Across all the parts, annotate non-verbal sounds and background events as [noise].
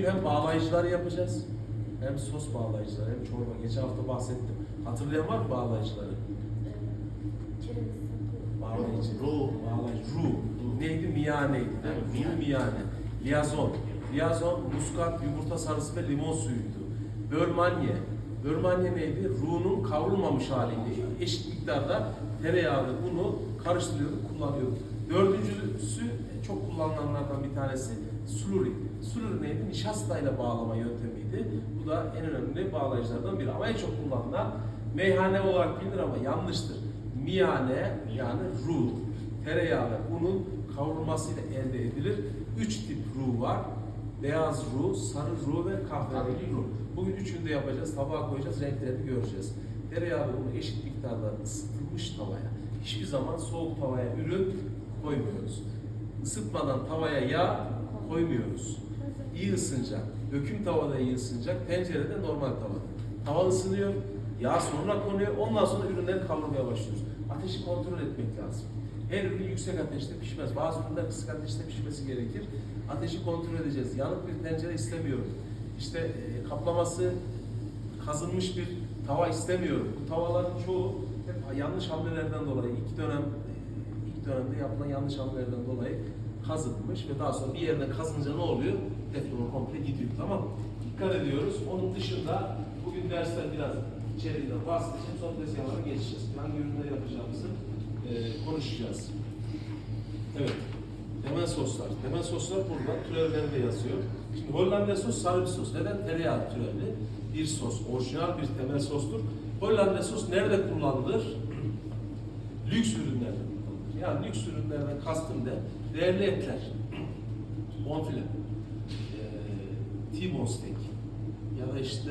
Bugün hem bağlayıcılar yapacağız, hem sos bağlayıcıları, hem çorba. Geçen hafta bahsettim. Hatırlayan var mı bağlayıcıları? Bağlayıcı. Ru. Bağlayıcı. Ru. Neydi? Miyaneydi. değil mi? Ru miyane. Liyazon. Liyazon, muskat, yumurta sarısı ve limon suyuydu. Börmanye. Börmanye neydi? Ru'nun kavrulmamış haliydi. Eşit miktarda tereyağını, unu karıştırıyorduk, kullanıyorduk. Dördüncüsü e, çok kullanılanlardan bir tanesi suluri. Suluri neydi? Nişastayla bağlama yöntemiydi. Bu da en önemli bağlayıcılardan biri. Ama en çok kullanılan meyhane olarak bilinir ama yanlıştır. Miyane yani ru, tereyağı ve unun kavrulmasıyla elde edilir. Üç tip ru var. Beyaz ru, sarı ru ve kahverengi ru. Bugün üçünü de yapacağız. Tabağa koyacağız, renklerini göreceğiz. Tereyağı ve unu eşit miktarda ısıtılmış tavaya. Hiçbir zaman soğuk tavaya ürün koymuyoruz. Isıtmadan tavaya yağ koymuyoruz. İyi ısınacak. Döküm tavada iyi ısınacak. Tencerede normal tavada. Tava ısınıyor. Yağ sonra konuyor. Ondan sonra ürünleri kavurmaya başlıyoruz. Ateşi kontrol etmek lazım. Her ürün yüksek ateşte pişmez. Bazı ürünler kısık ateşte pişmesi gerekir. Ateşi kontrol edeceğiz. Yanık bir tencere istemiyorum. İşte e, kaplaması kazınmış bir tava istemiyorum. Bu tavaların çoğu hep yanlış hamlelerden dolayı iki dönem ilk dönemde yapılan yanlış hamlelerden dolayı kazınmış ve daha sonra bir yerine kazınca ne oluyor? Teflon komple gidiyor. Tamam? Dikkat ediyoruz. Onun dışında bugün derste biraz içeriğinden bahsedeceğim. Sonra tezgahlara geçeceğiz. Hangi ürünleri yapacağımızı e, konuşacağız. Evet. Temel soslar. Temel soslar burada. Türevleri de yazıyor. Şimdi Hollanda sos sarı bir sos. Neden? Tereyağı türevli bir sos. Orijinal bir temel sostur. Hollanda sos nerede kullanılır? [clears throat] lüks kullanılır. Yani lüks ürünlerden kastım da değerli etler. Bonfile. Eee T-bone steak. Ya da işte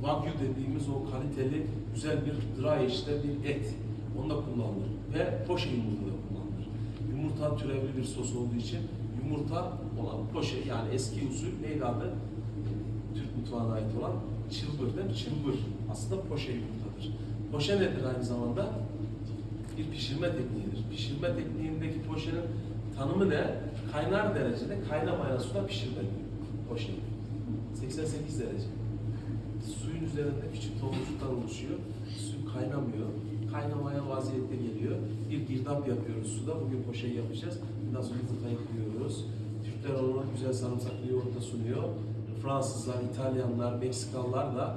Wagyu dediğimiz o kaliteli güzel bir dry işte bir et. Onda kullanılır. Ve poşe yumurta da kullanılır. Yumurta türevli bir sos olduğu için yumurta olan poşe yani eski usul neydi adı? Türk mutfağına ait olan çılbır değil mi? Çılbır. Aslında poşe yumurtadır. Poşe nedir aynı zamanda? Bir pişirme tekniğidir. Pişirme tekniğindeki poşenin tanımı ne? Kaynar derecede kaynamayan suda pişirme poşeyi. 88 derece. Suyun üzerinde küçük tomurcuklar oluşuyor. Su kaynamıyor. Kaynamaya vaziyette geliyor. Bir girdap yapıyoruz suda. Bugün poşeyi yapacağız. Ondan sonra yumurtayı kırıyoruz. Türkler onu güzel sarımsaklı yoğurtla sunuyor. Fransızlar, İtalyanlar, Meksikalılar da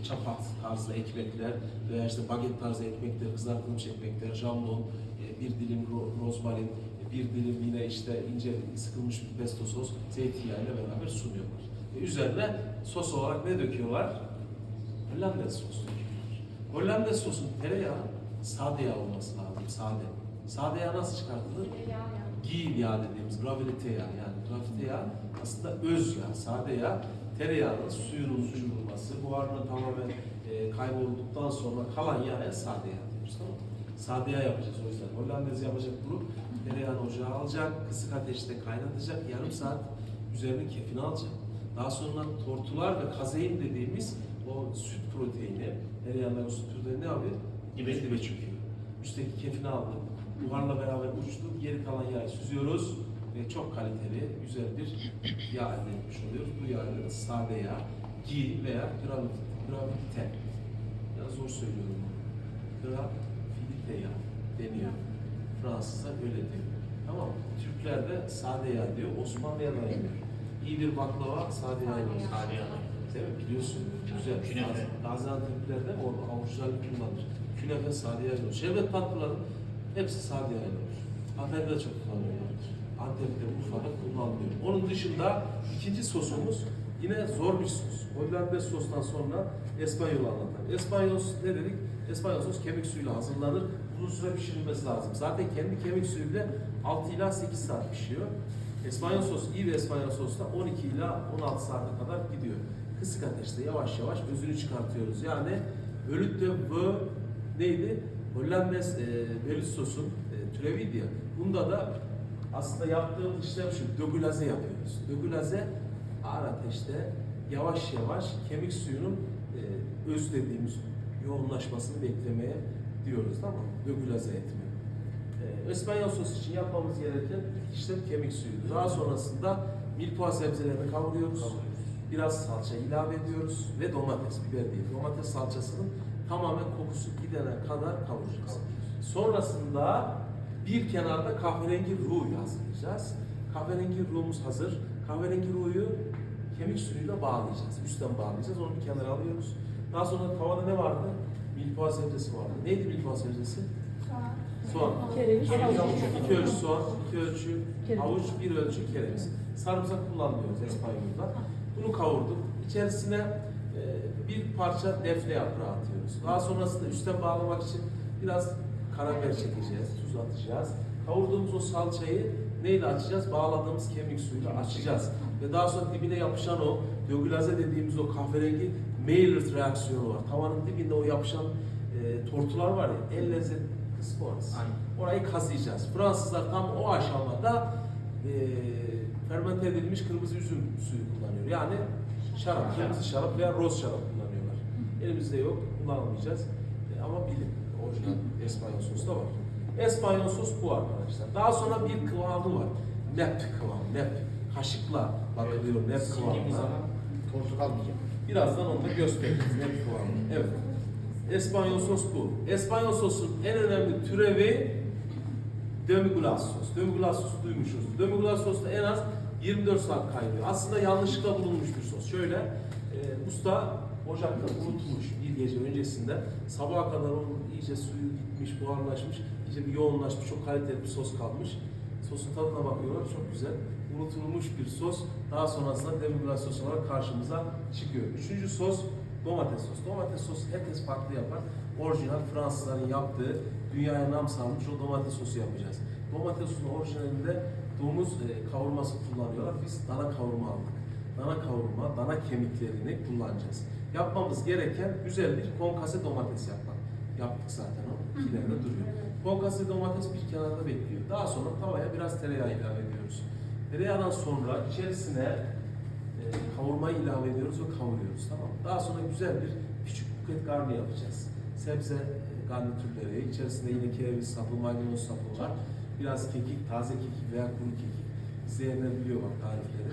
e, çapat tarzı ekmekler veya işte baget tarzı ekmekler, kızartılmış ekmekler, jambon, e, bir dilim ro- rozmarin, e, bir dilim yine işte ince sıkılmış bir pesto sos zeytinyağıyla beraber sunuyorlar. Ve üzerine sos olarak ne döküyorlar? Hollandaise sos döküyorlar. Hollandaise sosun tereyağı sade yağ olması lazım, sade. Sade yağ nasıl çıkartılır? Gil yağı dediğimiz gravite yağı yani gravite yağı aslında öz yağ, sade yağ. Tereyağının suyunun suyulması, buharının tamamen e, kaybolduktan sonra kalan yağa sade yağ diyoruz tamam? Sade yağ yapacağız o yüzden. Hollandez yapacak grup tereyağını ocağa alacak, kısık ateşte kaynatacak, yarım saat üzerine kefini alacak. Daha sonra tortular ve kazein dediğimiz o süt proteini, tereyağından o süt proteini ne yapıyor? Dibe Dibe çöküyor. Üstteki kefini aldık. Buharla beraber uçtu. Geri kalan yağı süzüyoruz ve çok kaliteli, güzel bir yağ elde etmiş oluyoruz. Bu yağ da sade yağ, gi veya gravite. Ya zor söylüyorum. Gravite yağ deniyor. Fransızlar öyle diyor. Tamam? Türkler de sade yağ diyor. Osmanlı'ya dayanıyor. İyi bir baklava sade yağ yağ. Sade yağ. Değil mi? Biliyorsun. Güzel. Künefe. Gaziantep'lerde orada avuçlar kullanır. Künefe sade yağ olur. Şerbet tatlıların hepsi sade yağ olur. Antep'te çok kullanıyorlar. Antep'te, Urfa'da kullanılıyor. Onun dışında ikinci sosumuz yine zor bir sos. Hollanda sostan sonra Espanyol anlatalım. Espanyol sos ne dedik? Espanyol sos kemik suyuyla hazırlanır. Uzun süre pişirilmesi lazım. Zaten kendi kemik suyu bile 6 ila 8 saat pişiyor. Espanyol sos, iyi bir Espanyol sosta 12 ila 16 saate kadar gidiyor. Kısık ateşte yavaş yavaş özünü çıkartıyoruz. Yani ölüt de bu neydi? Hollandes e, Belüt sosun e, türeviydi ya. Bunda da aslında yaptığımız işlem şu, dögülaze yapıyoruz. Dögülaze ağır ateşte yavaş yavaş kemik suyunun e, öz dediğimiz yoğunlaşmasını beklemeye diyoruz tamam mı? Dögülaze etme. E, İspanyol sos için yapmamız gereken ilk işlem kemik suyuydu. Daha sonrasında milpoğa sebzelerini kavuruyoruz. Biraz salça ilave ediyoruz ve domates, biber değil. Domates salçasının tamamen kokusu gidene kadar kavuracağız. Sonrasında bir kenarda kahverengi ruh hazırlayacağız. Kahverengi ruhumuz hazır. Kahverengi ruhu kemik suyuyla bağlayacağız. Üstten bağlayacağız. Onu bir kenara alıyoruz. Daha sonra tavada ne vardı? Milpoğa sebzesi vardı. Neydi milpoğa sebzesi? Soğan. Kereviz, havuç. İki ölçü soğan, iki ölçü Kereviz. havuç, bir ölçü kereviz. Sarımsak kullanmıyoruz İspanyol'da. Bunu kavurduk. İçerisine e, bir parça defne yaprağı atıyoruz. Daha sonrasında üstten bağlamak için biraz karabiber çekeceğiz, tuz atacağız. Kavurduğumuz o salçayı neyle açacağız? Bağladığımız kemik suyuyla açacağız. Ve daha sonra dibine yapışan o dögülaze dediğimiz o kahverengi Maillard reaksiyonu var. Tavanın dibinde o yapışan e, tortular var ya, en lezzetli kısmı orası. Orayı kazıyacağız. Fransızlar tam o aşamada e, fermente edilmiş kırmızı üzüm suyu kullanıyor. Yani şarap, kırmızı şarap veya roz şarap kullanıyorlar. Elimizde yok, kullanmayacağız. E, ama bilin, orijinal İspanyol sosu da var. İspanyol sos bu arkadaşlar. Daha sonra bir kıvamı var. Nep kıvamı, nep. Kaşıkla bakılıyor, nep Sildiğimiz kıvamı. zaman tozu kalmayacak. Birazdan onu da göstereceğiz. Nep kıvamı. Evet. İspanyol sos bu. İspanyol sosun en önemli türevi demi-glace sos. Demi-glace sosu duymuşuz. Demi-glace sos da en az 24 saat kaynıyor. Aslında yanlışlıkla bulunmuş bir sos. Şöyle, e, usta ocakta unutmuş bir gece öncesinde. Sabaha kadar onun iyice suyu gitmiş, buharlaşmış, iyice bir yoğunlaşmış, çok kaliteli bir sos kalmış. Sosun tadına bakıyorlar, çok güzel. Unutulmuş bir sos. Daha sonrasında demi-glace sos olarak karşımıza çıkıyor. Üçüncü sos domates sos. Domates sosu herkes farklı yapar. Orijinal Fransızların yaptığı, dünyaya nam salmış o domates sosu yapacağız. Domates sosunun orijinalinde domuz e, kavurması kullanıyorlar. Biz dana kavurma aldık. Dana kavurma, dana kemiklerini kullanacağız. Yapmamız gereken güzel bir konkase domates yapmak. Yaptık zaten o. İkilerinde duruyor. Konkase domates bir kenarda bekliyor. Daha sonra tavaya biraz tereyağı ilave ediyoruz. Tereyağından sonra içerisine e, kavurmayı ilave ediyoruz ve kavuruyoruz tamam? Daha sonra güzel bir küçük buket garni yapacağız. Sebze e, garnitürleri, içerisinde yine kereviz sapı, maydanoz sapı var. Biraz kekik, taze kekik veya kuru kekik. İzleyenler bak tarifleri.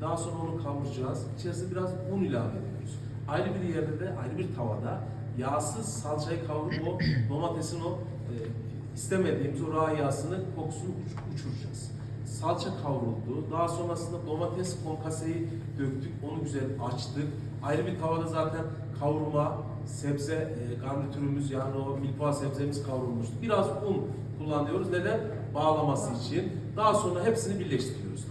Daha sonra onu kavuracağız. İçerisine biraz un ilave ediyoruz. Ayrı bir yerde de, ayrı bir tavada yağsız salçayı kavurup o [clears throat] domatesin o e, istemediğimiz o rağ yağsını kokusunu uç- uçuracağız salça kavruldu. Daha sonrasında domates konkaseyi döktük. Onu güzel açtık. Ayrı bir tavada zaten kavurma, sebze e, garnitürümüz yani o milpoğa sebzemiz kavrulmuştu. Biraz un kullanıyoruz. Neden? Bağlaması için. Daha sonra hepsini birleştiriyoruz.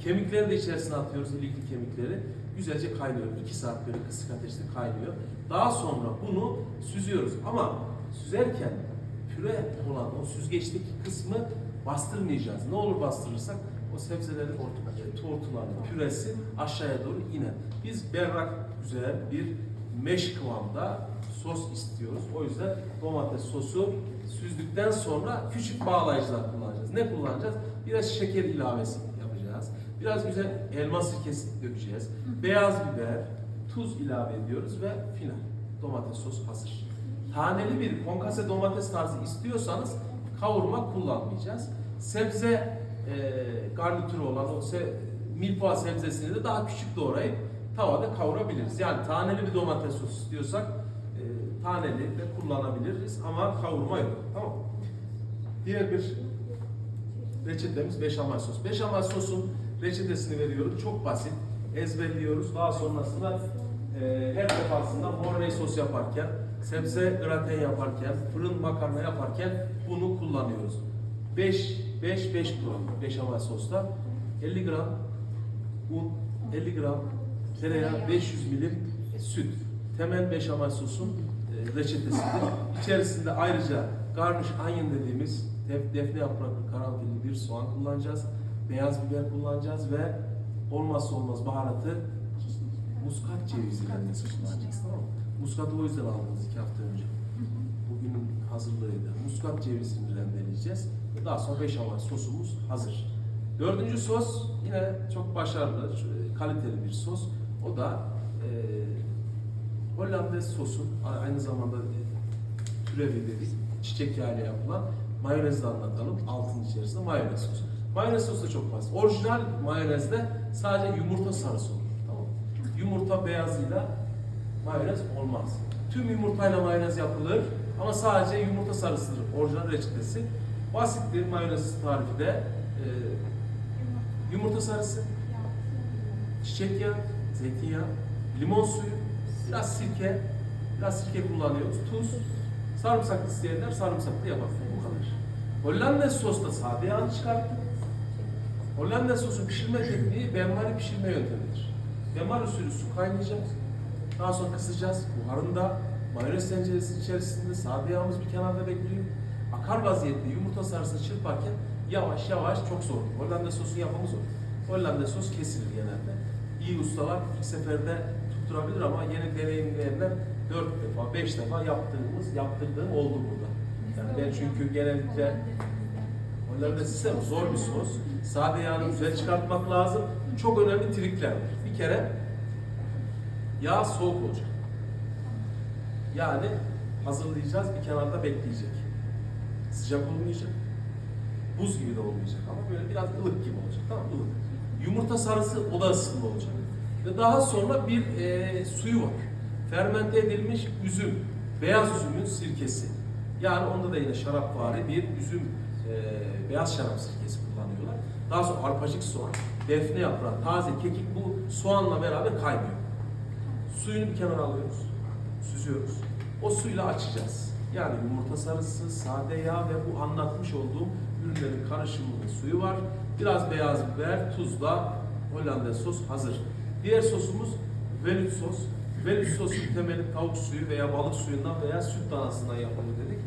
Kemikleri de içerisine atıyoruz, ilikli kemikleri. Güzelce kaynıyor. 2 saat böyle kısık ateşte kaynıyor. Daha sonra bunu süzüyoruz. Ama süzerken püre olan o süzgeçteki kısmı bastırmayacağız. Ne olur bastırırsak o sebzelerin tortuların püresi aşağıya doğru iner. Biz berrak güzel bir meş kıvamda sos istiyoruz. O yüzden domates sosu süzdükten sonra küçük bağlayıcılar kullanacağız. Ne kullanacağız? Biraz şeker ilavesi. Biraz güzel elma sirkesi dökeceğiz. Beyaz biber, tuz ilave ediyoruz ve final. Domates sos hazır. Taneli bir konkase domates tarzı istiyorsanız kavurma kullanmayacağız. Sebze e, garnitürü olan o se, milpoğa sebzesini de daha küçük doğrayıp tavada kavurabiliriz. Yani taneli bir domates sosu istiyorsak e, taneli de kullanabiliriz ama kavurma yok. Tamam? Diğer bir reçetemiz beşamel sos. Beşamel sosun reçetesini veriyorum. Çok basit. Ezberliyoruz. Daha sonrasında e, her defasında mornay sos yaparken, sebze graten yaparken, fırın makarna yaparken bunu kullanıyoruz. 5 5 5 gram beşamel sosta 50 gram un, 50 gram tereyağı, 500 milim süt. Temel beşamel sosun e, reçetesidir. İçerisinde ayrıca garnish onion dediğimiz def- defne yapraklı karanfilli bir soğan kullanacağız. Beyaz biber kullanacağız ve olmazsa olmaz baharatı muskat cevizi rendesi kullanacağız. Tamam mı? Muskatı o yüzden aldınız iki hafta önce. Bugünün hazırlığıydı. Muskat cevizini rendeleyeceğiz. Daha sonra beşamel sosumuz hazır. Dördüncü sos yine çok başarılı, şu- kaliteli bir sos. O da e, Hollandaise sosu, aynı zamanda e, türevi dedik, çiçek yağıyla yapılan mayonezle anlatalım. Altın içerisinde mayonez sosu. Mayonez sosu da çok basit. Orijinal mayonezde sadece yumurta sarısı olur. Tamam. Yumurta beyazıyla mayonez olmaz. Tüm yumurtayla mayonez yapılır ama sadece yumurta sarısıdır orijinal reçetesi. Basittir mayonez tarifi de. Ee, yumurta sarısı, çiçek yağı, zeytinyağı, limon suyu, biraz sirke, biraz sirke kullanıyoruz, tuz, sarımsaklı isteyenler sarımsaklı yapar. Bu kadar. Hollandaise sos da sade yağını çıkarttı. Hollandaise sosu pişirme tekniği benmari pişirme yöntemidir. Benmari usulü su kaynayacak. Daha sonra kısacağız. Buharında mayonez tenceresi içerisinde sade yağımız bir kenarda bekliyor. Akar vaziyette yumurta sarısını çırparken yavaş yavaş çok zor. Hollanda sosu yapımı zor. Hollanda sos kesilir genelde. İyi ustalar ilk seferde tutturabilir ama yeni deneyimleyenler 4 defa, 5 defa yaptığımız, yaptırdığım oldu burada. Yani ben çünkü genellikle Hollanda sistem zor bir sos. Sade yağını güzel çıkartmak lazım. Çok önemli trikler. Bir kere yağ soğuk olacak. Yani hazırlayacağız, bir kenarda bekleyecek. Sıcak olmayacak. Buz gibi de olmayacak ama böyle biraz ılık gibi olacak. Tamam mı? Ilık. Yumurta sarısı oda ısısında olacak. Ve daha sonra bir e, suyu var. Fermente edilmiş üzüm. Beyaz üzümün sirkesi. Yani onda da yine şarapvari bir üzüm e, beyaz şarap sirkesi kullanıyorlar. Daha sonra arpacık soğan, defne yaprağı, taze kekik bu soğanla beraber kaynıyor. Suyunu bir kenara alıyoruz, süzüyoruz. O suyla açacağız. Yani yumurta sarısı, sade yağ ve bu anlatmış olduğum ürünlerin karışımının suyu var. Biraz beyaz biber, tuzla Hollanda sos hazır. Diğer sosumuz velut sos. Velut sosun temeli tavuk suyu veya balık suyundan veya süt danasından yapılır dedik.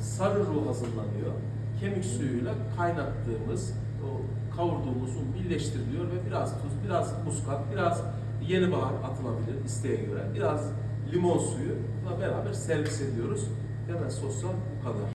Sarı ruh hazırlanıyor. Kemik suyuyla kaynattığımız, o kavurduğumuz un birleştiriliyor ve biraz tuz, biraz muskat, biraz yeni bahar atılabilir isteğe göre. Biraz limon suyuyla beraber servis ediyoruz. Hemen soslar bu kadar.